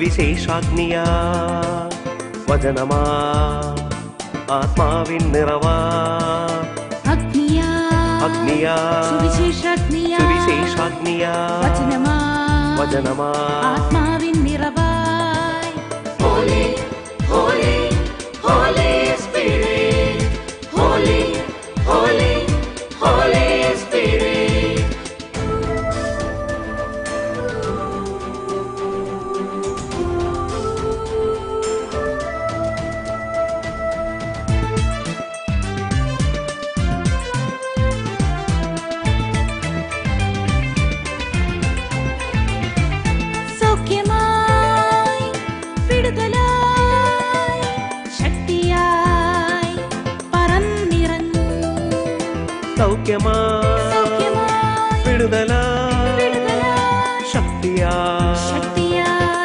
സുവിശേഷാഗ്നിയാ വചനമാ ആത്മാവിൻ നിറവാ അഗ്നിയാ അഗ്നിയാ സുവിശേഷാഗ്നിയാ സുവിശേഷാഗ്നിയാ വചനമാ വചനമാ ആത്മാവിൻ നിറവായി ഹോലി ഹോലി ഹോലി സ്പിരിറ്റ്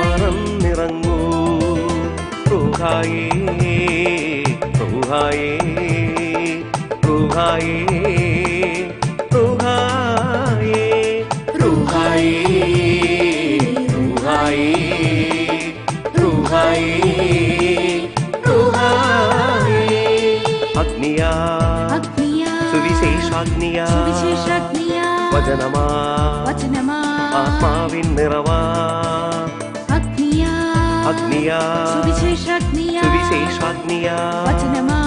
പറന്നിറങ്ങൂ റൂഹായേ റൂഹായേ റൂഹായേ റൂഹായേ റൂഹായേ റൂഹായേ റൂഹായേ റൂഹായേ അഗ്നിയാ അഗ്നിയാ സുവിശേഷാഗ്നിയാ സുവിശേഷാഗ്നിയാ വചനമാ വചനമാ ആത്മാവിൻ നിറവാ. അഗ്നിയാ. അഗ്നിയാ. സുവിശേഷാഗ്നിയാ. സുവിശേഷാഗ്നിയാ. വചനമാ.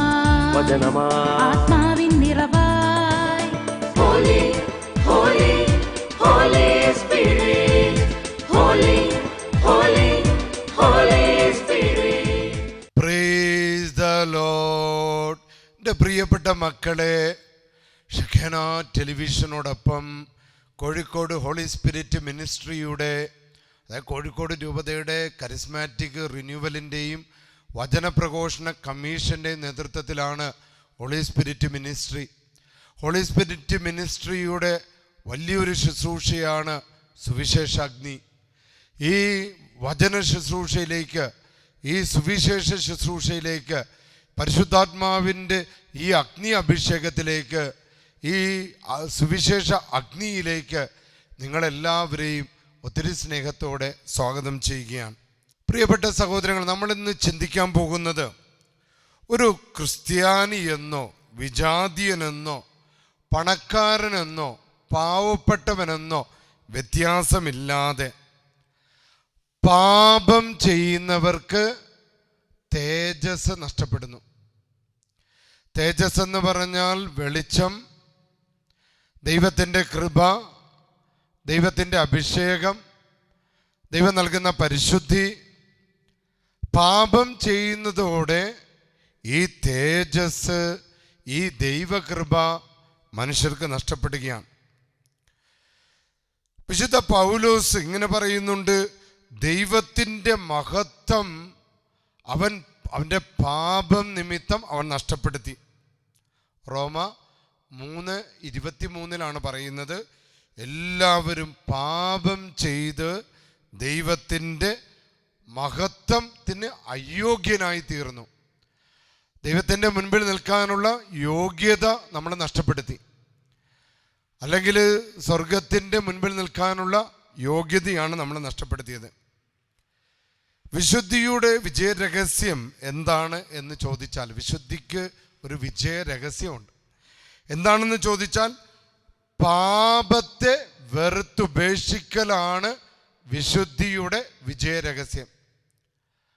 വചനമാ. ആത്മാവിൻ നിറവായി holy holy Holy Spirit. Holy holy Holy Spirit. Praise the Lord എന്റെ പ്രിയപ്പെട്ട മക്കളെ ഷഖന ടെലിവിഷനോടൊപ്പം കോഴിക്കോട് ഹോളി സ്പിരിറ്റ് മിനിസ്ട്രിയുടെ അതായത് കോഴിക്കോട് രൂപതയുടെ കരിസ്മാറ്റിക് റിന്യൂവലിന്റെയും വചനപ്രഘോഷണ കമ്മീഷന്റെയും നേതൃത്വത്തിലാണ് Holy Spirit ministry Holy Spirit മിനിസ്ട്രിയുടെ വലിയൊരു ശുശ്രൂഷയാണ് സുവിശേഷാഗ്നി. ഈ വചന ശുശ്രൂഷയിലേക്ക് ഈ സുവിശേഷ ശുശ്രൂഷയിലേക്ക് പരിശുദ്ധാത്മാവിന്റെ ഈ അഗ്നി അഭിഷേകത്തിലേക്ക് ഈ സുവിശേഷ അഗ്നിയിലേക്ക് നിങ്ങളെല്ലാവരെയും ഒത്തിരി സ്നേഹത്തോടെ സ്വാഗതം ചെയ്യുകയാണ്. പ്രിയപ്പെട്ട സഹോദരങ്ങൾ നമ്മളിന്ന് ചിന്തിക്കാൻ പോകുന്നത് ഒരു ക്രിസ്ത്യാനി എന്നോ വിജാതിയനെന്നോ പണക്കാരനെന്നോ പാവപ്പെട്ടവനെന്നോ വ്യത്യാസമില്ലാതെ പാപം ചെയ്യുന്നവർക്ക് തേജസ് നഷ്ടപ്പെടുന്നു. തേജസ് എന്ന് പറഞ്ഞാൽ വെളിച്ചം ദൈവത്തിന്റെ കൃപ ദൈവത്തിന്റെ അഭിഷേകം ദൈവം നൽകുന്ന പരിശുദ്ധി പാപം ചെയ്യുന്നതോടെ ഈ തേജസ് ഈ ദൈവകൃപ മനുഷ്യർക്ക് നഷ്ടപ്പെടുകയാണ്. വിശുദ്ധ പൗലോസ് ഇങ്ങനെ പറയുന്നുണ്ട് ദൈവത്തിന്റെ മഹത്വം അവൻ അവന്റെ പാപം നിമിത്തം അവൻ നഷ്ടപ്പെടുത്തി. റോമ മൂന്ന് ഇരുപത്തി മൂന്നിലാണ് പറയുന്നത്. എല്ലാവരും പാപം ചെയ്ത് ദൈവത്തിന്റെ മഹത്വത്തിന് അയോഗ്യനായി തീർന്നു. ദൈവത്തിന്റെ മുൻപിൽ നിൽക്കാനുള്ള യോഗ്യത നമ്മൾ നഷ്ടപ്പെടുത്തി. അല്ലെങ്കിൽ സ്വർഗത്തിന്റെ മുൻപിൽ നിൽക്കാനുള്ള യോഗ്യതയാണ് നമ്മൾ നഷ്ടപ്പെടുത്തിയത്. വിശുദ്ധിയുടെ വിജയ രഹസ്യം എന്താണ് എന്ന് ചോദിച്ചാൽ വിശുദ്ധിക്ക് ഒരു വിജയ രഹസ്യമുണ്ട് എന്താണെന്ന് ചോദിച്ചാൽ പാപത്തെ വെറുത്തുപേക്ഷിക്കലാണ് വിശുദ്ധിയുടെ വിജയരഹസ്യം.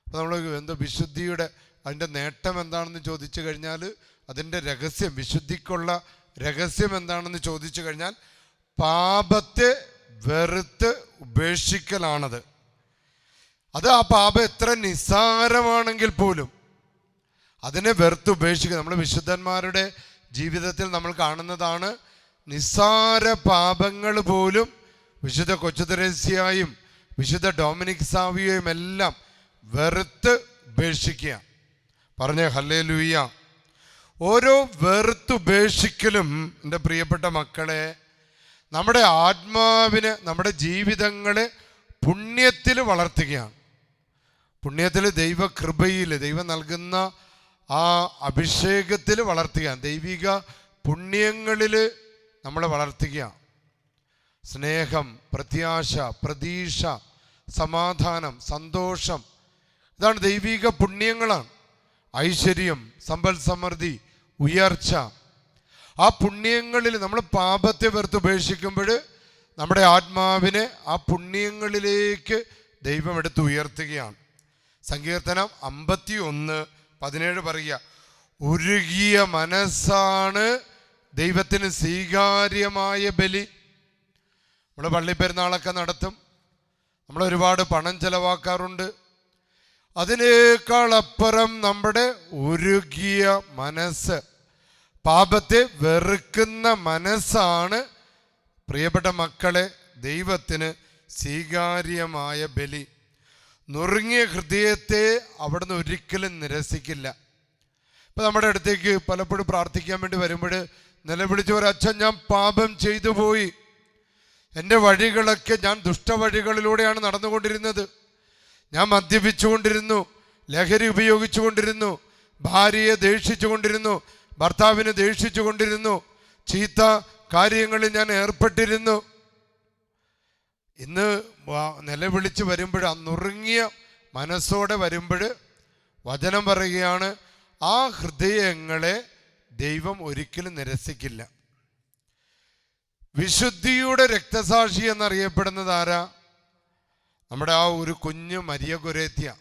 നമ്മൾ എന്തോ വിശുദ്ധിയുടെ അതിന്റെ നേട്ടം എന്താണെന്ന് ചോദിച്ചു കഴിഞ്ഞാൽ അതിന്റെ രഹസ്യം വിശുദ്ധിക്കുള്ള രഹസ്യം എന്താണെന്ന് ചോദിച്ചു കഴിഞ്ഞാൽ പാപത്തെ വെറുത്ത് ഉപേക്ഷിക്കലാണത്. അത് ആ പാപം എത്ര നിസ്സാരമാണെങ്കിൽ പോലും അതിനെ വെറുത്ത് ഉപേക്ഷിക്കുക. നമ്മൾ വിശുദ്ധന്മാരുടെ ജീവിതത്തിൽ നമ്മൾ കാണുന്നതാണ് നിസ്സാര പാപങ്ങൾ പോലും വിശുദ്ധ കൊച്ചുതരസ്യായും വിശുദ്ധ ഡൊമിനിക് സാവിയയും എല്ലാം വെറുത്ത് ഉപേക്ഷിക്കുക. പറഞ്ഞ ഹല്ലേ ലൂയ ഓരോ വെറുത്തുപേക്ഷിക്കലും എന്റെ പ്രിയപ്പെട്ട മക്കളെ നമ്മുടെ ആത്മാവിന് നമ്മുടെ ജീവിതങ്ങളെ പുണ്യത്തിൽ വളർത്തുകയാണ്. പുണ്യത്തിൽ ദൈവകൃപയിൽ ദൈവം നൽകുന്ന ആ അഭിഷേകത്തിൽ വളർത്തുക. ദൈവിക പുണ്യങ്ങളിൽ നമ്മളെ വളർത്തുക. സ്നേഹം പ്രത്യാശ പ്രതീക്ഷ സമാധാനം സന്തോഷം. ഇതാണ് ദൈവിക പുണ്യങ്ങളാണ്. ഐശ്വര്യം സമ്പൽ സമൃദ്ധി ഉയർച്ച. ആ പുണ്യങ്ങളിൽ നമ്മൾ പാപത്തെ വെറുത്ത് ഉപേക്ഷിക്കുമ്പോൾ നമ്മുടെ ആത്മാവിനെ ആ പുണ്യങ്ങളിലേക്ക് ദൈവം എടുത്ത് ഉയർത്തുകയാണ്. സങ്കീർത്തനം അമ്പത്തി ഒന്ന് പതിനേഴ് പറയുക ഉരുകിയ മനസ്സാണ് ദൈവത്തിന് സ്വീകാര്യമായ ബലി. നമ്മൾ പള്ളിപ്പെരുന്നാളൊക്കെ നടത്തും. നമ്മൾ ഒരുപാട് പണം ചെലവാക്കാറുണ്ട്. അതിനേക്കാൾ അപ്പുറം നമ്മുടെ ഉരുകിയ മനസ്സ് പാപത്തെ വെറുക്കുന്ന മനസ്സാണ് പ്രിയപ്പെട്ട മക്കളെ ദൈവത്തിന് സ്വീകാര്യമായ ബലി. നുറുങ്ങിയ ഹൃദയത്തെ അവിടുന്ന് ഒരിക്കലും നിരസിക്കില്ല. ഇപ്പം നമ്മുടെ അടുത്തേക്ക് പലപ്പോഴും പ്രാർത്ഥിക്കാൻ വേണ്ടി വരുമ്പോൾ നിലവിളിച്ച് ഒരു അച്ഛൻ ഞാൻ പാപം ചെയ്തു പോയി. എന്റെ വഴികളൊക്കെ ഞാൻ ദുഷ്ടവഴികളിലൂടെയാണ് നടന്നുകൊണ്ടിരുന്നത്. ഞാൻ മദ്യപിച്ചുകൊണ്ടിരുന്നു ലഹരി ഉപയോഗിച്ചുകൊണ്ടിരുന്നു ഭാര്യയെ ദേഷിച്ചു കൊണ്ടിരുന്നു ഭർത്താവിനെ ദേഷിച്ചു കൊണ്ടിരുന്നു ചീത്ത കാര്യങ്ങളിൽ ഞാൻ ഏർപ്പെട്ടിരുന്നു. ഇന്ന് നിലവിളിച്ച് വരുമ്പോൾ ആ നുറുങ്ങിയ മനസ്സോടെ വരുമ്പോൾ വചനം പറയുകയാണ് ആ ഹൃദയങ്ങളെ ദൈവം ഒരിക്കലും നിരസിക്കില്ല. വിശുദ്ധിയുടെ രക്തസാക്ഷി എന്നറിയപ്പെടുന്നത് ആരാ? നമ്മുടെ ആ ഒരു കുഞ്ഞ് മരിയ കുരേത്യ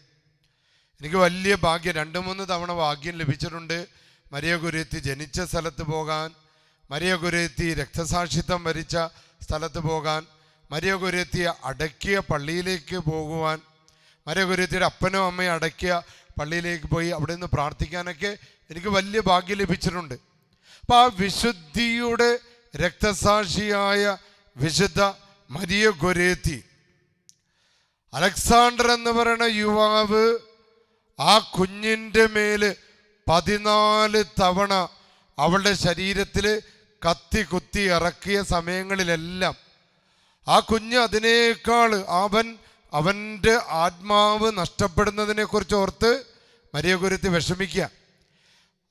എനിക്ക് വലിയ ഭാഗ്യം. രണ്ട് മൂന്ന് തവണ ഭാഗ്യം ലഭിച്ചിട്ടുണ്ട് മരിയ കുരേത്തി ജനിച്ച സ്ഥലത്ത് പോകാൻ. മരിയ കുരേത്തി രക്തസാക്ഷിത്വം വരിച്ച സ്ഥലത്ത് പോകാൻ. മരിയ കുരേത്തി അടക്കിയ പള്ളിയിലേക്ക് പോകുവാൻ മരിയകുരുത്തിയുടെ അപ്പനും അമ്മയും അടക്കിയ പള്ളിയിലേക്ക് പോയി അവിടെ നിന്ന് പ്രാർത്ഥിക്കാനൊക്കെ എനിക്ക് വലിയ ഭാഗ്യം ലഭിച്ചിട്ടുണ്ട്. അപ്പം ആ വിശുദ്ധിയുടെ രക്തസാക്ഷിയായ വിശുദ്ധ മരിയ ഗൊരേത്തി അലക്സാണ്ടർ എന്ന് പറയുന്ന യുവാവ് ആ കുഞ്ഞിന്റെ മേൽ പതിനാല് തവണ അവളുടെ ശരീരത്തിൽ കത്തി കുത്തി ഇറക്കിയ സമയങ്ങളിലെല്ലാം ആ കുഞ്ഞ് അതിനേക്കാൾ അവൻ അവന്റെ ആത്മാവ് നഷ്ടപ്പെടുന്നതിനെ കുറിച്ച് ഓർത്ത് മരിയ കുരുത്തി വിഷമിക്കുക.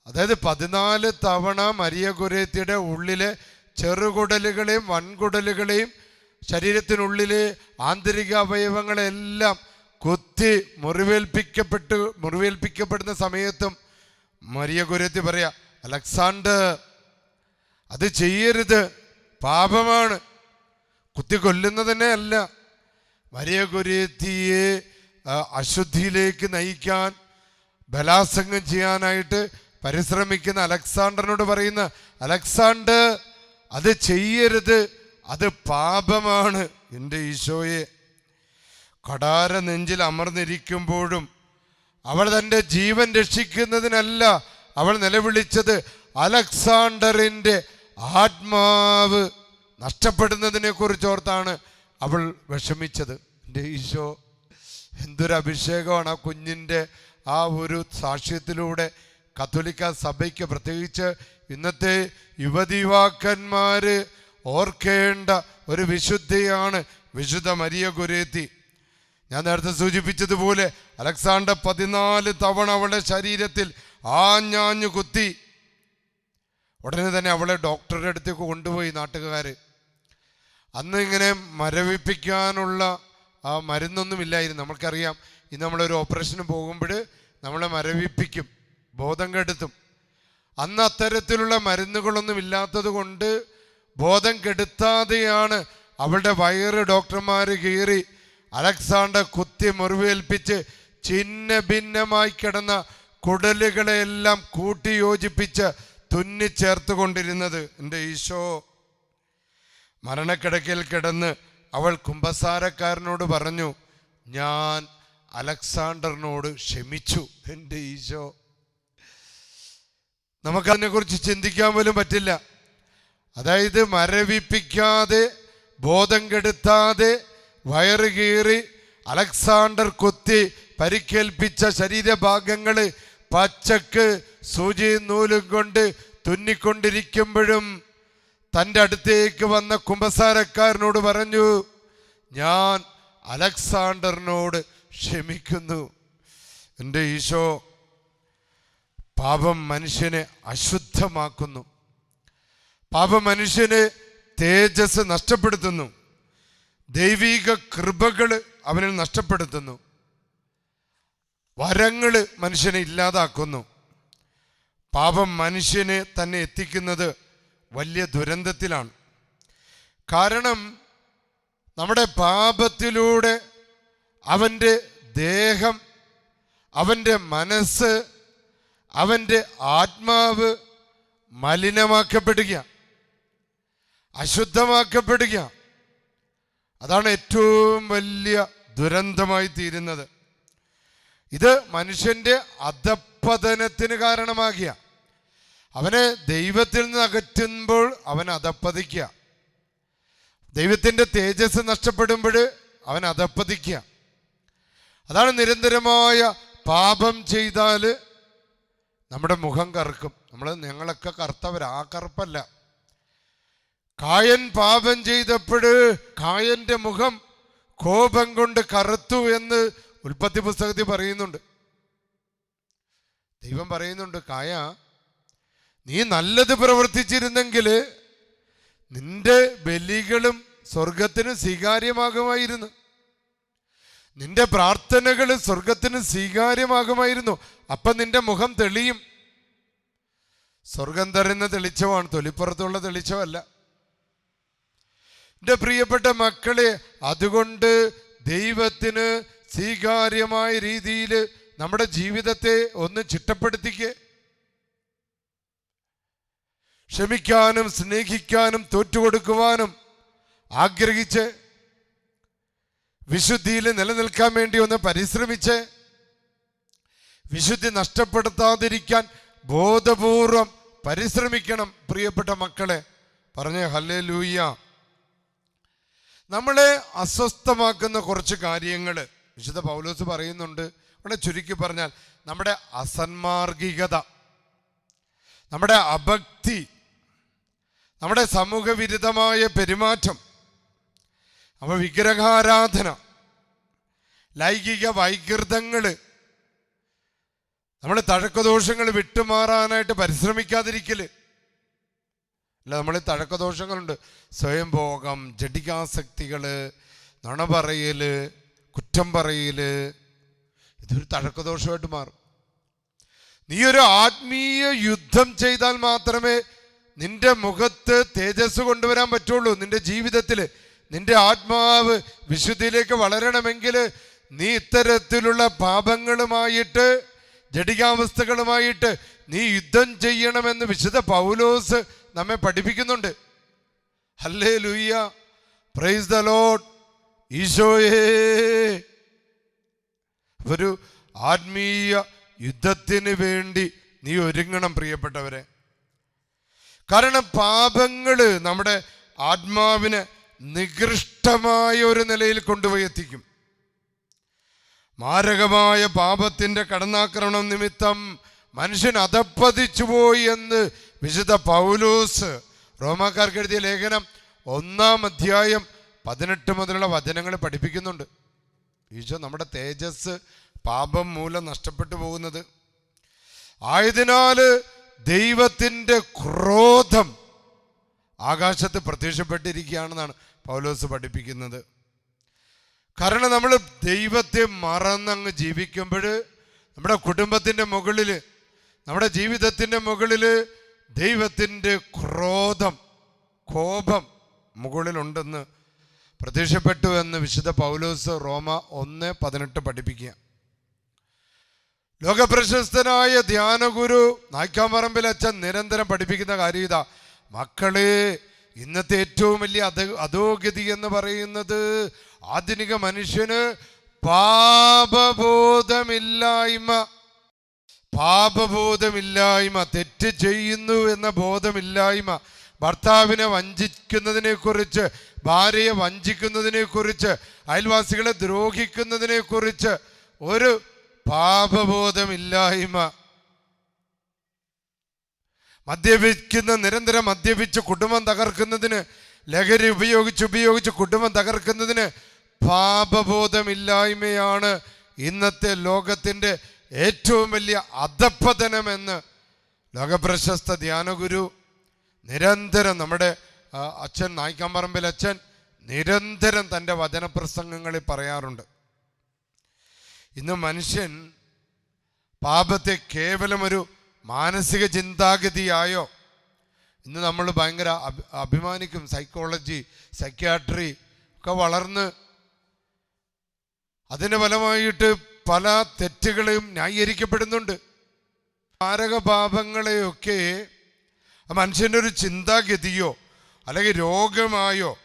അതായത് പതിനാല് തവണ മരിയ കുരുത്തിയുടെ ഉള്ളിലെ ചെറുകുടലുകളെയും വൻകുടലുകളെയും ശരീരത്തിനുള്ളിലെ ആന്തരിക അവയവങ്ങളെല്ലാം കുത്തി മുറിവേൽപ്പിക്കപ്പെട്ട് മുറിവേൽപ്പിക്കപ്പെടുന്ന സമയത്തും മരിയ കുരുത്തി പറയാ അലക്സാണ്ടർ അത് ചെയ്യരുത്. പാപമാണ്. കുത്തി കൊല്ലുന്നതന്നെ അല്ല മരിയ കുരേത്തിയെ അശുദ്ധിയിലേക്ക് നയിക്കാൻ ബലാസംഗം ചെയ്യാനായിട്ട് പരിശ്രമിക്കുന്ന അലക്സാണ്ടറിനോട് പറയുന്ന അലക്സാണ്ടർ അത് ചെയ്യരുത് അത് പാപമാണ് എന്റെ ഈശോയെ. കടാര നെഞ്ചിൽ അമർന്നിരിക്കുമ്പോഴും അവൾ തന്റെ ജീവൻ രക്ഷിക്കുന്നതിനല്ല അവൾ നിലവിളിച്ചത് അലക്സാണ്ടറിന്റെ ആത്മാവ്. നഷ്ടപ്പെടുന്നതിനെ കുറിച്ചോർത്താണ് അവൾ വിഷമിച്ചത്. എന്റെ ഈശോ എന്തൊരു അഭിഷേകമാണ് ആ കുഞ്ഞിന്റെ ആ ഒരു സാക്ഷ്യത്തിലൂടെ കത്തോലിക്ക സഭയ്ക്ക് പ്രത്യേകിച്ച് ഇന്നത്തെ യുവതിവാക്കന്മാർ ഓർക്കേണ്ട ഒരു വിശുദ്ധിയാണ് വിശുദ്ധ മരിയ ഗുരേത്തി. ഞാൻ നേരത്തെ സൂചിപ്പിച്ചതുപോലെ അലക്സാണ്ടർ പതിനാല് തവണ അവളുടെ ശരീരത്തിൽ ആഞ്ഞാഞ്ഞു കുത്തി ഉടനെ തന്നെ അവളെ ഡോക്ടറുടെ അടുത്തേക്ക് കൊണ്ടുപോയി നാട്ടുകാർ അന്ന് ഇങ്ങനെ മരവിപ്പിക്കാനുള്ള ആ മരുന്നൊന്നും ഇല്ലായിരുന്നു. നമുക്കറിയാം ഇന്ന് നമ്മളൊരു ഓപ്പറേഷന് പോകുമ്പോൾ നമ്മളെ മരവിപ്പിക്കും ബോധം കെടുത്തും. അന്ന് അത്തരത്തിലുള്ള മരുന്നുകളൊന്നും ഇല്ലാത്തത് കൊണ്ട് ബോധം കെടുത്താതെയാണ് അവളുടെ വയറ് ഡോക്ടർമാർ കീറി അലക്സാണ്ടർ കുത്തി മുറിവേൽപ്പിച്ച് ചിന്ന ഭിന്നമായി കിടന്ന കുടലുകളെയെല്ലാം കൂട്ടിയോജിപ്പിച്ച് തുന്നിച്ചേർത്തുകൊണ്ടിരുന്നത്. തുന്നിച്ചേർത്ത് കൊണ്ടിരുന്നത് എന്റെ ഈശോ മരണക്കിടക്കയിൽ കിടന്ന് അവൾ കുംഭസാരക്കാരനോട് പറഞ്ഞു ഞാൻ അലക്സാണ്ടറിനോട് ക്ഷമിച്ചു എന്റെ ഈശോ. നമുക്കതിനെക്കുറിച്ച് ചിന്തിക്കാൻ പോലും പറ്റില്ല. അതായത് മരവിപ്പിക്കാതെ ബോധം കെടുത്താതെ വയറ് കീറി അലക്സാണ്ടർ കൊത്തി പരിക്കേൽപ്പിച്ച ശരീരഭാഗങ്ങൾ പച്ചക്ക് സൂചിയും നൂലും കൊണ്ട് തുന്നിക്കൊണ്ടിരിക്കുമ്പോഴും അടുത്തേക്ക് വന്ന കുമ്പസാരക്കാരനോട് പറഞ്ഞു ഞാൻ അലക്സാണ്ടറിനോട് ക്ഷമിക്കുന്നു. എന്റെ ഈശോ പാപം മനുഷ്യനെ അശുദ്ധമാക്കുന്നു. പാപം മനുഷ്യന് തേജസ് നഷ്ടപ്പെടുത്തുന്നു. ദൈവീക കൃപകൾ അവനിൽ നഷ്ടപ്പെടുത്തുന്നു. വരങ്ങൾ മനുഷ്യനെ ഇല്ലാതാക്കുന്നു. പാപം മനുഷ്യനെ തന്നെ എത്തിക്കുന്നത് വലിയ ദുരന്തത്തിലാണ്. കാരണം നമ്മുടെ പാപത്തിലൂടെ അവന്റെ ദേഹം അവന്റെ മനസ്സ് അവന്റെ ആത്മാവ് മലിനമാക്കപ്പെടുക അശുദ്ധമാക്കപ്പെടുക അതാണ് ഏറ്റവും വലിയ ദുരന്തമായി തീരുന്നത്. ഇത് മനുഷ്യന്റെ അധപ്പതനത്തിന് കാരണമാകിയ അവനെ ദൈവത്തിൽ നിന്ന് അകറ്റുമ്പോൾ അവൻ അതപ്പതിക്കുക. ദൈവത്തിന്റെ തേജസ് നഷ്ടപ്പെടുമ്പോൾ അവൻ അതപ്പതിക്കുക. അതാണ് നിരന്തരമായ പാപം ചെയ്താൽ നമ്മുടെ മുഖം കറുക്കും. നമ്മൾ ഞങ്ങളൊക്കെ കറുത്തവർ ആ കറുപ്പല്ല. കായൻ പാപം ചെയ്തപ്പോൾ കായന്റെ മുഖം കോപം കൊണ്ട് കറുത്തു എന്ന് ഉൽപ്പത്തി പുസ്തകത്തിൽ പറയുന്നുണ്ട്. ദൈവം പറയുന്നുണ്ട് കായ നീ നല്ലത് പ്രവർത്തിച്ചിരുന്നെങ്കിൽ നിന്റെ ബലികളും സ്വർഗത്തിന് സ്വീകാര്യമാകുമായിരുന്നു. നിന്റെ പ്രാർത്ഥനകൾ സ്വർഗത്തിന് സ്വീകാര്യമാകുമായിരുന്നു. അപ്പം നിന്റെ മുഖം തെളിയും. സ്വർഗം തരുന്ന തെളിച്ചമാണ് തൊലിപ്പുറത്തുള്ള തെളിച്ചമല്ല. എന്റെ പ്രിയപ്പെട്ട മക്കളെ അതുകൊണ്ട് ദൈവത്തിന് സ്വീകാര്യമായ രീതിയിൽ നമ്മുടെ ജീവിതത്തെ ഒന്ന് ചിട്ടപ്പെടുത്തിക്കേ. ക്ഷമിക്കാനും സ്നേഹിക്കാനും തോറ്റുകൊടുക്കുവാനും ആഗ്രഹിച്ച് വിശുദ്ധിയിൽ നിലനിൽക്കാൻ വേണ്ടി ഒന്ന് പരിശ്രമിച്ച് വിശുദ്ധി നഷ്ടപ്പെടുത്താതിരിക്കാൻ ബോധപൂർവം പരിശ്രമിക്കണം പ്രിയപ്പെട്ട മക്കളെ. പറഞ്ഞേ ഹല്ലേ ലൂയ്യ നമ്മളെ അസ്വസ്ഥമാക്കുന്ന കുറച്ച് കാര്യങ്ങൾ വിശുദ്ധ പൗലോസ് പറയുന്നുണ്ട്. അവിടെ ചുരുക്കി പറഞ്ഞാൽ നമ്മുടെ അസന്മാർഗികത നമ്മുടെ അഭക്തി നമ്മുടെ സമൂഹവിരുദ്ധമായ പെരുമാറ്റം അവ വിഗ്രഹാരാധന ലൈംഗിക വൈകൃതങ്ങൾ നമ്മൾ തഴക്കദോഷങ്ങൾ വിട്ടുമാറാനായിട്ട് പരിശ്രമിക്കാതിരിക്കൽ. അല്ല നമ്മൾ തഴക്കദോഷങ്ങളുണ്ട്. സ്വയംഭോഗം ജഡികാസക്തികൾ നുണ പറയൽ കുറ്റം പറയൽ ഇതൊരു തഴക്കദോഷമായിട്ട് മാറും. നീ ഒരു ആത്മീയ യുദ്ധം ചെയ്താൽ മാത്രമേ നിന്റെ മുഖത്ത് തേജസ് കൊണ്ടുവരാൻ പറ്റുള്ളൂ. നിന്റെ ജീവിതത്തിൽ നിന്റെ ആത്മാവ് വിശുദ്ധിയിലേക്ക് വളരണമെങ്കിൽ നീ ഇത്തരത്തിലുള്ള പാപങ്ങളുമായിട്ട് ജടികാവസ്ഥകളുമായിട്ട് നീ യുദ്ധം ചെയ്യണമെന്ന് വിശുദ്ധ പൗലോസ് നമ്മെ പഠിപ്പിക്കുന്നുണ്ട്. ഹല്ലേ ലൂയ്യ പ്രൈസ് ദ ലോഡ് ഈശോയേ. ഒരു ആത്മീയ യുദ്ധത്തിന് വേണ്ടി നീ ഒരുങ്ങണം പ്രിയപ്പെട്ടവരെ. കാരണം പാപങ്ങൾ നമ്മുടെ ആത്മാവിനെ നികൃഷ്ടമായ ഒരു നിലയിൽ കൊണ്ടുപോയി എത്തിക്കും. മാരകമായ പാപത്തിന്റെ കടന്നാക്രമണം നിമിത്തം മനുഷ്യൻ അധപ്പതിച്ചു പോയി എന്ന് വിശുദ്ധ പൗലൂസ് റോമാക്കാർക്ക് എഴുതിയ ലേഖനം ഒന്നാം അധ്യായം പതിനെട്ട് മുതലുള്ള വചനങ്ങൾ പഠിപ്പിക്കുന്നുണ്ട്. ഈശോ നമ്മുടെ തേജസ് പാപം മൂലം നഷ്ടപ്പെട്ടു പോകുന്നത്. ആയതിനാൽ ദൈവത്തിന്റെ ക്രോധം ആകാശത്ത് പ്രത്യക്ഷപ്പെട്ടിരിക്കുകയാണെന്നാണ് പൗലോസ് പഠിപ്പിക്കുന്നത്. കാരണം നമ്മൾ ദൈവത്തെ മറന്നങ്ങ് ജീവിക്കുമ്പോൾ നമ്മുടെ കുടുംബത്തിന്റെ മുകളിൽ നമ്മുടെ ജീവിതത്തിന്റെ മുകളിൽ ദൈവത്തിന്റെ ക്രോധം കോപം മുകളിലുണ്ടെന്ന് പ്രത്യക്ഷപ്പെട്ടു എന്ന് വിശുദ്ധ പൗലോസ് റോമ ഒന്ന് പതിനെട്ട് പഠിപ്പിക്കുക ലോകപ്രശസ്തനായ ധ്യാനഗുരു നായ്ക്കാമ്പറമ്പിൽ അച്ഛൻ നിരന്തരം പഠിപ്പിക്കുന്ന കാര്യം ഇതാ. മക്കളെ ഇന്നത്തെ ഏറ്റവും വലിയ അധ അധോഗതി എന്ന് പറയുന്നത് ആധുനിക മനുഷ്യന് പാപബോധമില്ലായ്മ. പാപബോധമില്ലായ്മ തെറ്റ് ചെയ്യുന്നു എന്ന ബോധമില്ലായ്മ. ഭർത്താവിനെ വഞ്ചിക്കുന്നതിനെ കുറിച്ച് ഭാര്യയെ വഞ്ചിക്കുന്നതിനെ കുറിച്ച് അയൽവാസികളെ ദ്രോഹിക്കുന്നതിനെ കുറിച്ച് ഒരു പാപബോധമില്ലായ്മ. മദ്യപിക്കുന്ന നിരന്തരം മദ്യപിച്ച് കുടുംബം തകർക്കുന്നതിന് ലഹരി ഉപയോഗിച്ച് ഉപയോഗിച്ച് കുടുംബം തകർക്കുന്നതിന് പാപബോധമില്ലായ്മയാണ് ഇന്നത്തെ ലോകത്തിന്റെ ഏറ്റവും വലിയ അധപ്പതനമെന്ന് ലോകപ്രശസ്ത ധ്യാനഗുരു നിരന്തരം നമ്മുടെ അച്ഛൻ നായിക്കാമ്പറമ്പിൽ അച്ഛൻ നിരന്തരം തന്റെ വചനപ്രസംഗങ്ങളിൽ പറയാറുണ്ട്. ഇന്ന് മനുഷ്യൻ പാപത്തെ കേവലം ഒരു മാനസിക ചിന്താഗതിയായോ? ഇന്ന് നമ്മൾ ഭയങ്കര അഭി അഭിമാനിക്കും. സൈക്കോളജി സൈക്യാട്രി ഒക്കെ വളർന്ന് അതിന് ഫലമായിട്ട് പല തെറ്റുകളെയും ന്യായീകരിക്കപ്പെടുന്നുണ്ട്. മാരകപാപങ്ങളെയൊക്കെ മനുഷ്യന്റെ ഒരു ചിന്താഗതിയോ അല്ലെങ്കിൽ രോഗമായോ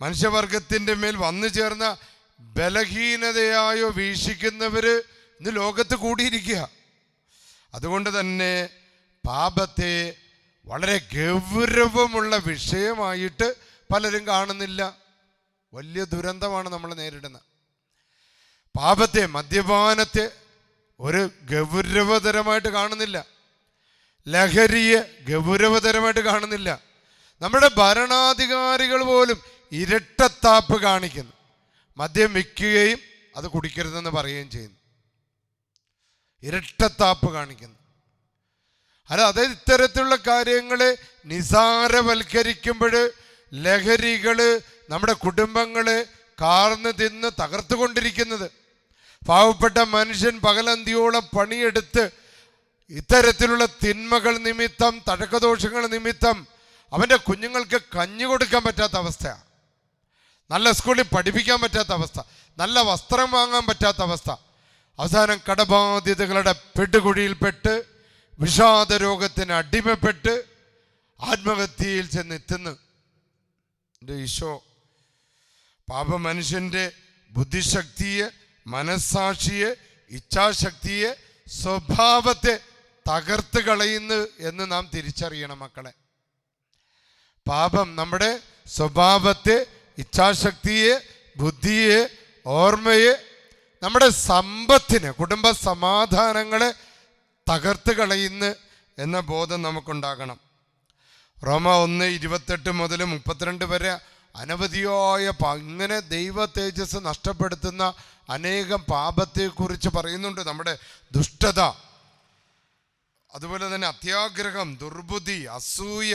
മനുഷ്യവർഗത്തിന്റെ മേൽ വന്നു ചേർന്ന ബലഹീനതയായോ വീക്ഷിക്കുന്നവർ ഇന്ന് ലോകത്ത് കൂടിയിരിക്കുക. അതുകൊണ്ട് തന്നെ പാപത്തെ വളരെ ഗൗരവമുള്ള വിഷയമായിട്ട് പലരും കാണുന്നില്ല. വലിയ ദുരന്തമാണ് നമ്മൾ നേരിടുന്നത്. പാപത്തെ മദ്യപാനത്തെ ഒരു ഗൗരവതരമായിട്ട് കാണുന്നില്ല. ലഹരിയെ ഗൗരവതരമായിട്ട് കാണുന്നില്ല. നമ്മുടെ ഭരണാധികാരികൾ പോലും ഇരട്ടത്താപ്പ് കാണിക്കുന്നു. മദ്യം വിൽക്കുകയും അത് കുടിക്കരുതെന്ന് പറയുകയും ചെയ്യുന്നു. ഇരട്ടത്താപ്പ് കാണിക്കുന്നു. അല്ല അതായത് ഇത്തരത്തിലുള്ള കാര്യങ്ങളെ നിസാരവൽക്കരിക്കുമ്പോൾ ലഹരികൾ നമ്മുടെ കുടുംബങ്ങൾ കാർന്ന് തിന്ന് തകർത്തുകൊണ്ടിരിക്കുന്നത്. പാവപ്പെട്ട മനുഷ്യൻ പകലന്തിയോളം പണിയെടുത്ത് ഇത്തരത്തിലുള്ള തിന്മകൾ നിമിത്തം തഴക്കദോഷങ്ങൾ നിമിത്തം അവന്റെ കുഞ്ഞുങ്ങൾക്ക് കഞ്ഞി കൊടുക്കാൻ പറ്റാത്ത അവസ്ഥയാണ്. നല്ല സ്കൂളിൽ പഠിപ്പിക്കാൻ പറ്റാത്ത അവസ്ഥ. നല്ല വസ്ത്രം വാങ്ങാൻ പറ്റാത്ത അവസ്ഥ. അവസാനം കടബാധ്യതകളുടെ പെട്ടുകുഴിയിൽപ്പെട്ട് വിഷാദ രോഗത്തിന് അടിമപ്പെട്ട് ആത്മഹത്യയിൽ ചെന്നെത്തുന്നു. എന്റെ ഈശോ പാപ മനുഷ്യന്റെ ബുദ്ധിശക്തിയെ മനസ്സാക്ഷിയെ ഇച്ഛാശക്തിയെ സ്വഭാവത്തെ തകർത്ത് കളയുന്നു എന്ന് നാം തിരിച്ചറിയണം മക്കളെ. പാപം നമ്മുടെ സ്വഭാവത്തെ ഇച്ഛാശക്തിയെ ബുദ്ധിയെ ഓർമ്മയെ നമ്മുടെ സമ്പത്തിനെ കുടുംബ സമാധാനങ്ങളെ തകർത്ത് കളയുന്നു എന്ന ബോധം നമുക്കുണ്ടാകണം. റോമ ഒന്ന് ഇരുപത്തെട്ട് മുതൽ മുപ്പത്തിരണ്ട് വരെ അനവധിയായ ഇങ്ങനെ ദൈവ തേജസ് നഷ്ടപ്പെടുത്തുന്ന അനേകം പാപത്തെക്കുറിച്ച് പറയുന്നുണ്ട് നമ്മുടെ ദുഷ്ടത. അതുപോലെ തന്നെ അത്യാഗ്രഹം ദുർബുദ്ധി അസൂയ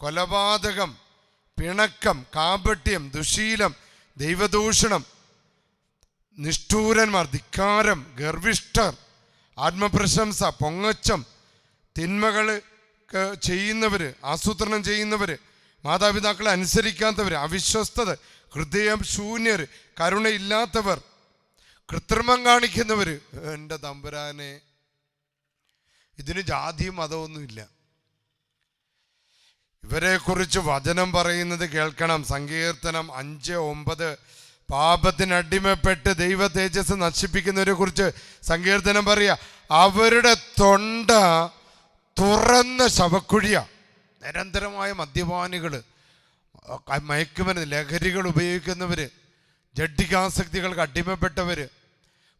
കൊലപാതകം പിണക്കം കാപട്യം ദുശീലം ദൈവദൂഷണം നിഷ്ഠൂരന്മാർ ധിക്കാരം ഗർവിഷ്ഠർ ആത്മപ്രശംസ പൊങ്ങച്ചം തിന്മകൾ ചെയ്യുന്നവർ ആസൂത്രണം ചെയ്യുന്നവർ മാതാപിതാക്കളെ അനുസരിക്കാത്തവർ അവിശ്വസ്തത ഹൃദയം ശൂന്യർ കരുണയില്ലാത്തവർ കൃത്രിമം കാണിക്കുന്നവർ എന്റെ തമ്പുരാനെ. ഇതിന് ജാതിയും മതമൊന്നുമില്ല. ഇവരെക്കുറിച്ച് വചനം പറയുന്നത് കേൾക്കണം. സങ്കീർത്തനം അഞ്ച് ഒമ്പത്. പാപത്തിന് അടിമപ്പെട്ട് ദൈവ തേജസ് നശിപ്പിക്കുന്നവരെ കുറിച്ച് സങ്കീർത്തനം പറയുക. അവരുടെ തൊണ്ട തുറന്ന ശവക്കുഴിയ. നിരന്തരമായ മദ്യപാനികൾ മയക്കുമരുന്ന് ലഹരികൾ ഉപയോഗിക്കുന്നവർ ജഡ്ഡികാസക്തികൾക്ക് അടിമപ്പെട്ടവർ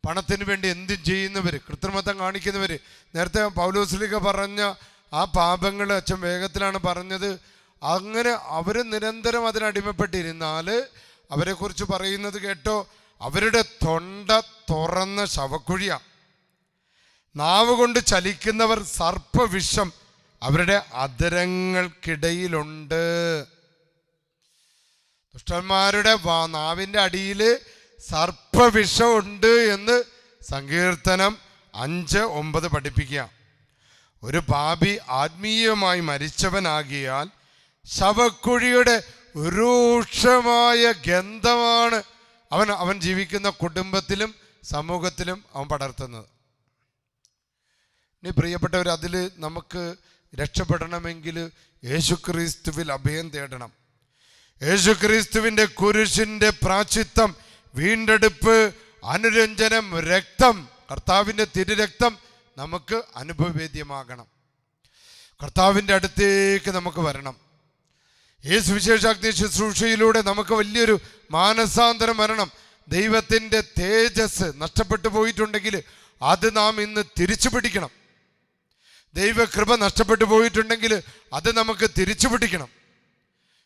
പണത്തിന് വേണ്ടി എന്തും ചെയ്യുന്നവർ കൃത്രിമത്വം കാണിക്കുന്നവർ നേരത്തെ പൗലോസ്ലിക പറഞ്ഞ ആ പാപങ്ങൾ അച്ഛൻ വേഗത്തിലാണ് പറഞ്ഞത്. അങ്ങനെ അവർ നിരന്തരം അതിനടിമപ്പെട്ടിരുന്നാൽ അവരെക്കുറിച്ച് പറയുന്നത് കേട്ടോ അവരുടെ തൊണ്ട തുറന്ന ശവക്കുഴിയ. നാവ് കൊണ്ട് ചലിക്കുന്നവർ സർപ്പവിഷം അവരുടെ അധരങ്ങൾക്കിടയിലുണ്ട്. ദുഷ്ടന്മാരുടെ നാവിന്റെ അടിയിൽ സർപ്പവിഷമുണ്ട് എന്ന് സങ്കീർത്തനം അഞ്ച് ഒമ്പത് പഠിപ്പിക്കുക. ഒരു പാപി ആത്മീയമായി മരിച്ചവനാകിയാൽ ശവക്കുഴിയുടെ രൂക്ഷമായ ഗന്ധമാണ് അവൻ അവൻ ജീവിക്കുന്ന കുടുംബത്തിലും സമൂഹത്തിലും അവൻ പടർത്തുന്നത്. ഇനി പ്രിയപ്പെട്ടവർ അതിൽ നമുക്ക് രക്ഷപ്പെടണമെങ്കിൽ യേശുക്രിസ്തുവിൽ അഭയം തേടണം. യേശുക്രിസ്തുവിന്റെ കുരിശിന്റെ പ്രാച്ചിത്വം വീണ്ടെടുപ്പ് അനുരഞ്ജനം രക്തം കർത്താവിന്റെ തിരുരക്തം നമുക്ക് അനുഭവവേദ്യമാകണം. കർത്താവിന്റെ അടുത്തേക്ക് നമുക്ക് വരണം. ഈ സുവിശേഷാഗ്നി ശുശ്രൂഷയിലൂടെ നമുക്ക് വലിയൊരു മാനസാന്തരം വരണം. ദൈവത്തിന്റെ തേജസ് നഷ്ടപ്പെട്ടു പോയിട്ടുണ്ടെങ്കിൽ അത് നാം ഇന്ന് തിരിച്ചു പിടിക്കണം. ദൈവകൃപ നഷ്ടപ്പെട്ടു പോയിട്ടുണ്ടെങ്കിൽ അത് നമുക്ക് തിരിച്ചു പിടിക്കണം.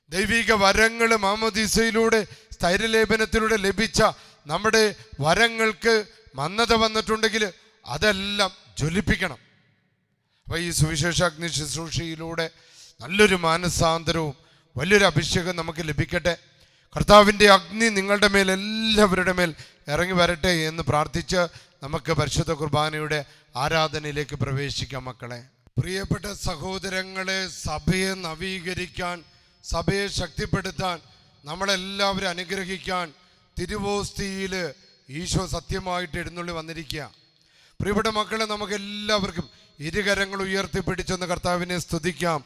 ദൈവിക വരങ്ങൾ മാമോദീസയിലൂടെ സ്ഥൈര്യലേപനത്തിലൂടെ ലഭിച്ച നമ്മുടെ വരങ്ങൾക്ക് മന്നത വന്നിട്ടുണ്ടെങ്കിൽ അതെല്ലാം ജ്വലിപ്പിക്കണം. അപ്പോൾ ഈ സുവിശേഷാഗ്നി ശുശ്രൂഷയിലൂടെ നല്ലൊരു മാനസാന്തരവും വലിയൊരു അഭിഷേകം നമുക്ക് ലഭിക്കട്ടെ. കർത്താവിന്റെ അഗ്നി നിങ്ങളുടെ മേൽ എല്ലാവരുടെ മേൽ ഇറങ്ങി വരട്ടെ എന്ന് പ്രാർത്ഥിച്ച് നമുക്ക് പരിശുദ്ധ കുർബാനയുടെ ആരാധനയിലേക്ക് പ്രവേശിക്കാം മക്കളെ. പ്രിയപ്പെട്ട സഹോദരങ്ങളെ സഭയെ നവീകരിക്കാൻ സഭയെ ശക്തിപ്പെടുത്താൻ നമ്മളെല്ലാവരും അനുഗ്രഹിക്കാൻ തിരുവോസ്തിയിൽ ഈശോ സത്യമായിട്ട് എഴുന്നള്ളി വന്നിരിക്കുക പ്രിയപ്പെട്ട മക്കളെ നമുക്ക് എല്ലാവർക്കും ഇരുകരങ്ങൾ ഉയർത്തിപ്പിടിച്ചെന്ന് കർത്താവിനെ സ്തുതിക്കാം.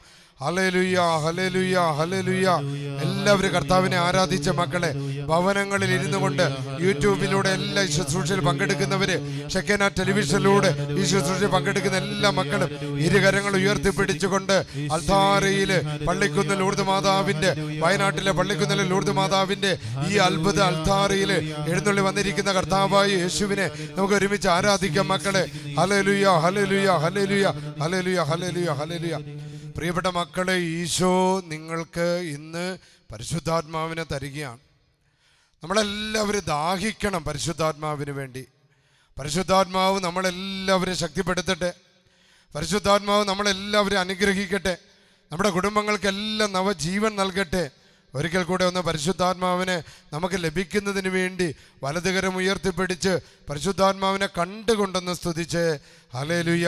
എല്ലാവരും കർത്താവിനെ ആരാധിച്ച മക്കളെ ഭവനങ്ങളിൽ ഇരുന്നു കൊണ്ട് യൂട്യൂബിലൂടെ എല്ലാ ശുശ്രൂഷയിൽ പങ്കെടുക്കുന്നവര് ഷെക്കന ടെലിവിഷനിലൂടെ ഈ ശുശ്രൂഷയിൽ പങ്കെടുക്കുന്ന എല്ലാ മക്കളും ഇരുകരങ്ങൾ ഉയർത്തിപ്പിടിച്ചുകൊണ്ട് അൽധാരയിൽ പള്ളിക്കുന്നിൽ ലൂർദ് മാതാവിന്റെ വയനാട്ടിലെ പള്ളിക്കുന്നിലെ ലൂർദ് മാതാവിന്റെ ഈ അത്ഭുത അൽധാരയിൽ എഴുന്നള്ളി വന്നിരിക്കുന്ന കർത്താവായ യേശുവിനെ നമുക്ക് ഒരുമിച്ച് ആരാധിക്കാം മക്കളെ. ഹലലുയ ഹലലുയ ഹലലുയ ഹലലുയ ഹലലുയ ഹലലുയ പ്രിയപ്പെട്ട മക്കളെ ഈശോ നിങ്ങൾക്ക് ഇന്ന് പരിശുദ്ധാത്മാവിനെ തരികയാണ്. നമ്മളെല്ലാവരും ദാഹിക്കണം പരിശുദ്ധാത്മാവിന് വേണ്ടി. പരിശുദ്ധാത്മാവ് നമ്മളെല്ലാവരും ശക്തിപ്പെടുത്തട്ടെ. പരിശുദ്ധാത്മാവ് നമ്മളെല്ലാവരും അനുഗ്രഹിക്കട്ടെ. നമ്മുടെ കുടുംബങ്ങൾക്കെല്ലാം നവജീവൻ നൽകട്ടെ. ഒരിക്കൽ കൂടെ ഒന്ന് പരിശുദ്ധാത്മാവിനെ നമുക്ക് ലഭിക്കുന്നതിന് വേണ്ടി വലതുകരം ഉയർത്തിപ്പിടിച്ച് പരിശുദ്ധാത്മാവിനെ കണ്ടുകൊണ്ടെന്ന് സ്തുതിച്ച് ഹലേലുയ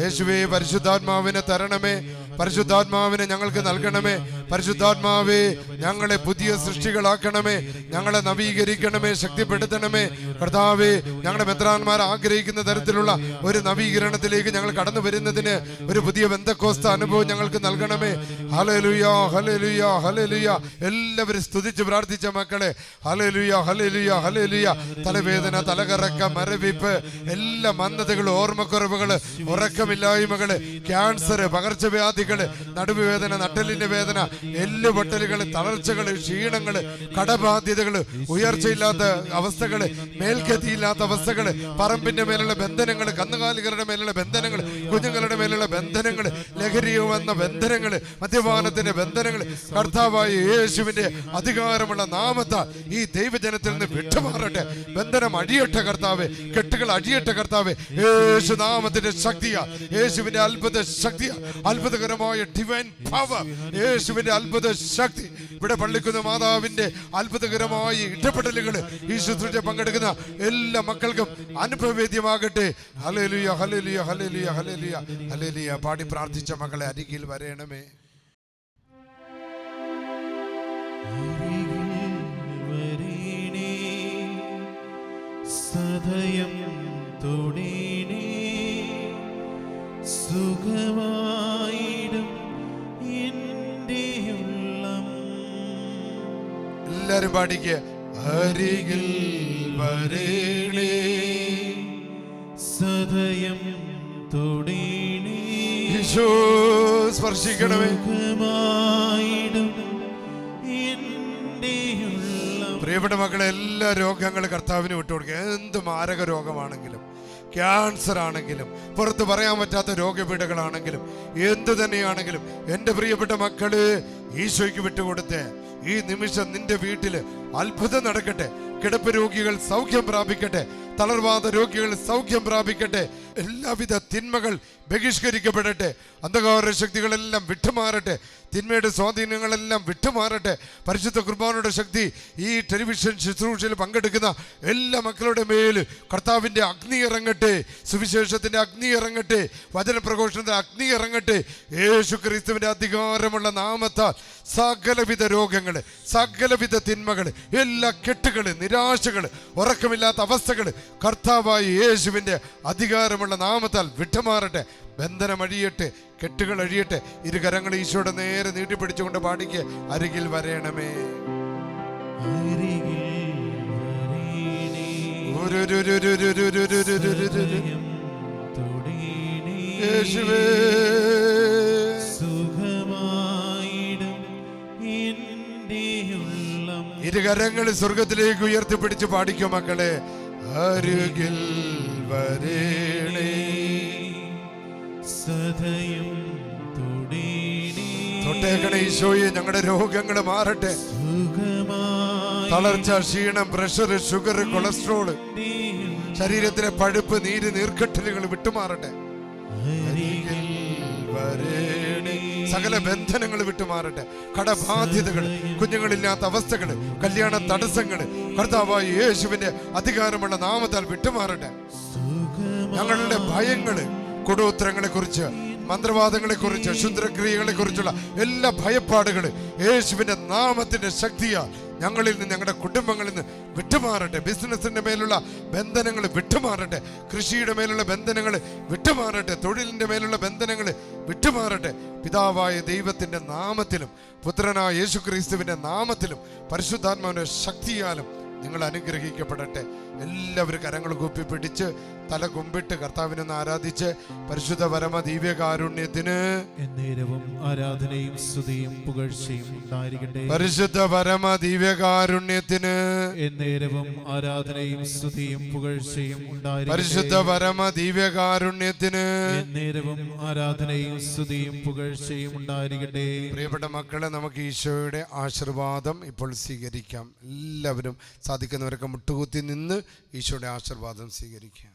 യേശുവേ പരിശുദ്ധാത്മാവിനെ തരണമേ. പരിശുദ്ധാത്മാവിനെ ഞങ്ങൾക്ക് നൽകണമേ. പരിശുദ്ധാത്മാവേ ഞങ്ങളെ പുതിയ സൃഷ്ടികളാക്കണമേ. ഞങ്ങളെ നവീകരിക്കണമേ ശക്തിപ്പെടുത്തണമേ. കർത്താവേ ഞങ്ങളുടെ മെത്രാന്മാർ ആഗ്രഹിക്കുന്ന തരത്തിലുള്ള ഒരു നവീകരണത്തിലേക്ക് ഞങ്ങൾ കടന്നു വരുന്നതിന് ഒരു പുതിയ ബന്ധക്കോസ്ത അനുഭവം ഞങ്ങൾക്ക് നൽകണമേ. ഹലലുയ ഹലലുയ ഹലലുയ എല്ലാവരും സ്തുതിച്ച് പ്രാർത്ഥിച്ച മക്കളെ ഹലലുയ ഹലലുയ ഹലലുയ തലവേദന തലകറക്ക മരവിപ്പ് എല്ലാ എല്ലാ മന്ദതകൾ ഓർമ്മക്കുറവുകൾ ഉറക്കമില്ലായ്മകൾ ക്യാൻസർ പകർച്ചവ്യാധികൾ നടുവുവേദന നട്ടലിന്റെ വേദന എല്ല് എല്ലുപൊട്ടലുകൾ തളർച്ചകൾ ക്ഷീണങ്ങൾ കടബാധ്യതകൾ ഉയർച്ചയില്ലാത്ത അവസ്ഥകൾ മേൽക്കെത്തിയില്ലാത്ത അവസ്ഥകൾ പറമ്പിന്റെ മേലുള്ള ബന്ധനങ്ങൾ കന്നുകാലികളുടെ മേലുള്ള ബന്ധനങ്ങൾ കുഞ്ഞുങ്ങളുടെ മേലുള്ള ബന്ധനങ്ങൾ ലഹരി വന്ന ബന്ധനങ്ങൾ മദ്യപാനത്തിന്റെ ബന്ധനങ്ങൾ കർത്താവായ യേശുവിന്റെ അധികാരമുള്ള നാമത്താൽ ഈ ദൈവജനത്തിൽ നിന്ന് വിട്ടുമാറട്ടെ. ബന്ധനം അടിയട്ട കർത്താവ് കെട്ടുകൾ അടിയട്ട കർത്താവെ യേശു നാമത്തിന്റെ ശക്തിയാ യേശുവിന്റെ അത്ഭുത ശക്തിയാ അത്ഭുതകരമായ ഡിവൈൻ പവർ യേശുവിന്റെ അത്ഭുത ശക്തി. ഇവിടെ പള്ളിക്കുന്ന മാതാവിന്റെ അത്ഭുതകരമായ ഇടപെടലുകൾ ഈ ശുശ്രൂഷ പങ്കെടുക്കുന്ന എല്ലാ മക്കൾക്കും അനുഭവേദ്യമാകട്ടെ hallelujah hallelujah hallelujah hallelujah hallelujah പാടി പ്രാർത്ഥിച്ച മക്കളെ അരികിൽ വരേണമേ. സദയം സുഖമായിടും എന്റെ ഉള്ളം എല്ലാരും പാടിക്കുക അരികിൽ വരേണേ സദയം തുടീണേ ഈശോ സ്പർശിക്കണമേ. സുഖമായിടും പ്രിയപ്പെട്ട മക്കളെ എല്ലാ രോഗങ്ങളും കർത്താവിന് വിട്ടുകൊടുക്കുക. എന്ത് മാരക രോഗമാണെങ്കിലും ക്യാൻസർ ആണെങ്കിലും പുറത്ത് പറയാൻ പറ്റാത്ത രോഗപീഠകളാണെങ്കിലും എന്ത് തന്നെയാണെങ്കിലും എന്റെ പ്രിയപ്പെട്ട മക്കൾ ഈശോയ്ക്ക് വിട്ടുകൊടുത്തേ ഈ നിമിഷം നിന്റെ വീട്ടിൽ അത്ഭുതം നടക്കട്ടെ. കിടപ്പ് രോഗികൾ സൗഖ്യം പ്രാപിക്കട്ടെ. തളർവാദ രോഗികൾ സൗഖ്യം പ്രാപിക്കട്ടെ. എല്ലാവിധ തിന്മകൾ ബഹിഷ്കരിക്കപ്പെടട്ടെ. അന്ധകാര ശക്തികളെല്ലാം വിട്ടുമാറട്ടെ. തിന്മയുടെ സ്വാധീനങ്ങളെല്ലാം വിട്ടുമാറട്ടെ. പരിശുദ്ധ കുർബാനയുടെ ശക്തി ഈ ടെലിവിഷൻ ശുശ്രൂഷയിൽ പങ്കെടുക്കുന്ന എല്ലാ മക്കളുടെ മേൽ കർത്താവിന്റെ അഗ്നി ഇറങ്ങട്ടെ സുവിശേഷത്തിന്റെ അഗ്നി ഇറങ്ങട്ടെ വചനപ്രഘോഷണത്തിന്റെ അഗ്നി ഇറങ്ങട്ടെ. യേശു ക്രിസ്തുവിന്റെ അധികാരമുള്ള നാമത്താൽ സകലവിധ രോഗങ്ങൾ സകലവിധ തിന്മകൾ എല്ലാ കെട്ടുകൾ നിരാശകൾ ഉറക്കമില്ലാത്ത അവസ്ഥകൾ കർത്താവായി യേശുവിന്റെ അധികാരമുള്ള നാമത്താൽ വിട്ടുമാറട്ടെ. ബന്ധനം അഴിയട്ടെ കെട്ടുകൾ അഴിയട്ടെ. ഇരുകരങ്ങൾ ഈശോയുടെ നേരെ നീട്ടിപ്പിടിച്ചുകൊണ്ട് പാടിക്ക് അരികിൽ വരയണമേ യേശുവേ ഇരുകരങ്ങൾ സ്വർഗത്തിലേക്ക് ഉയർത്തിപ്പിടിച്ച് പാടിക്കും മക്കളെ അരുകിൽ വരേണേ. തൊട്ടേക്കണ ഈശോയെ ഞങ്ങളുടെ രോഗങ്ങൾ മാറട്ടെ. തളർച്ച ക്ഷീണം പ്രഷർ ഷുഗർ കൊളസ്ട്രോൾ ശരീരത്തിലെ പഴുപ്പ് നീര് നീർക്കെട്ടലുകൾ വിട്ടുമാറട്ടെ. സകല ബന്ധനങ്ങൾ വിട്ടുമാറട്ടെ. കടബാധ്യതകൾ കുഞ്ഞുങ്ങളില്ലാത്ത അവസ്ഥകൾ കല്യാണ തടസ്സങ്ങൾ കർത്താവായ യേശുവിന്റെ അധികാരമുള്ള നാമത്താൽ വിട്ടുമാറട്ടെ. ഞങ്ങളുടെ ഭയങ്ങൾ കുറിച്ച് മന്ത്രവാദങ്ങളെ കുറിച്ച് ക്ഷുദ്രക്രിയകളെ കുറിച്ചുള്ള എല്ലാ ഭയപ്പാടുകളും യേശുവിന്റെ നാമത്തിന്റെ ശക്തിയാൽ ഞങ്ങളിൽ നിന്ന് ഞങ്ങളുടെ കുടുംബങ്ങളിൽ നിന്ന് വിട്ടുമാറട്ടെ. ബിസിനസിന്റെ മേലുള്ള ബന്ധനങ്ങൾ വിട്ടുമാറട്ടെ. കൃഷിയുടെ മേലുള്ള ബന്ധനങ്ങൾ വിട്ടുമാറട്ടെ. തൊഴിലിന്റെ മേലുള്ള ബന്ധനങ്ങൾ വിട്ടുമാറട്ടെ. പിതാവായ ദൈവത്തിന്റെ നാമത്തിലും പുത്രനായ യേശു ക്രിസ്തുവിന്റെ നാമത്തിലും പരിശുദ്ധാത്മാവിന്റെ ശക്തിയാലും നിങ്ങൾ അനുഗ്രഹിക്കപ്പെടട്ടെ. എല്ലാവരും കരങ്ങൾ കൂപ്പി പിടിച്ച് തല കുമ്പിട്ട് കർത്താവിനെ ആരാധിച്ച് പരിശുദ്ധ പരമ ദിവ്യകാരുണ്യത്തിന് എന്നേരവും ആരാധനയും സ്തുതിയും പുകഴ്ചയും ഉണ്ടായിരിക്കട്ടെ. പരിശുദ്ധ പരമ ദിവ്യകാരുണ്യത്തിന് എന്നേരവും ആരാധനയും സ്തുതിയും പുകഴ്ചയും പരിശുദ്ധ ഉണ്ടായിരിക്കട്ടെ പരമ ദിവ്യകാരുണ്യത്തിന് എന്നേരവും ആരാധനയും സ്തുതിയും പുകഴ്ചയും ഉണ്ടായിരിക്കട്ടെ. പ്രിയപ്പെട്ട മക്കളെ നമുക്ക് ഈശോയുടെ ആശീർവാദം ഇപ്പോൾ സ്വീകരിക്കാം. എല്ലാവരും സാധിക്കുന്നവരൊക്കെ മുട്ടുകുത്തി നിന്ന് ഈശോയുടെ ആശീർവാദം സ്വീകരിക്കുക.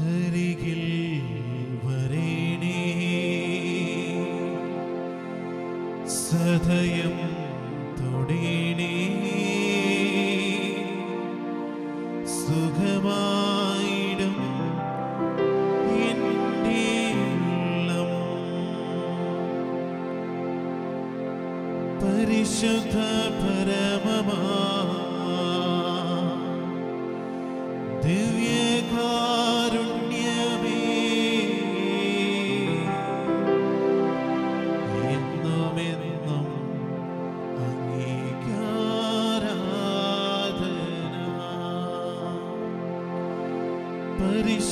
അരികിൽ വരേണേ.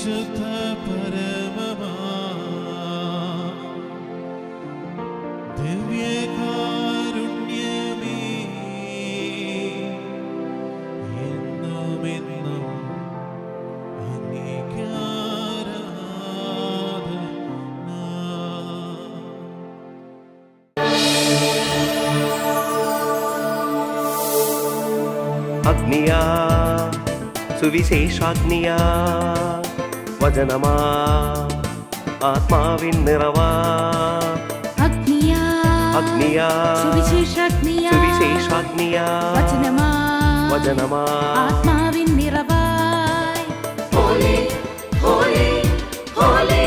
പരിശുദ്ധ പരമമാ ദിവ്യകാരുണ്യമേ എന്നുമെന്നും അഗ്നിയാ സുവിശേഷാഗ്നിയാ. വചനമാ ആത്മാവിൻ നിറവാ അഗ്നിയാ അഗ്നിയാ സുവിശേഷാഗ്നിയാ സുവിശേഷാഗ്നിയാ വചനമാ വചനമാ ആത്മാവിൻ നിറവായി ഹോലി ഹോലി ഹോലി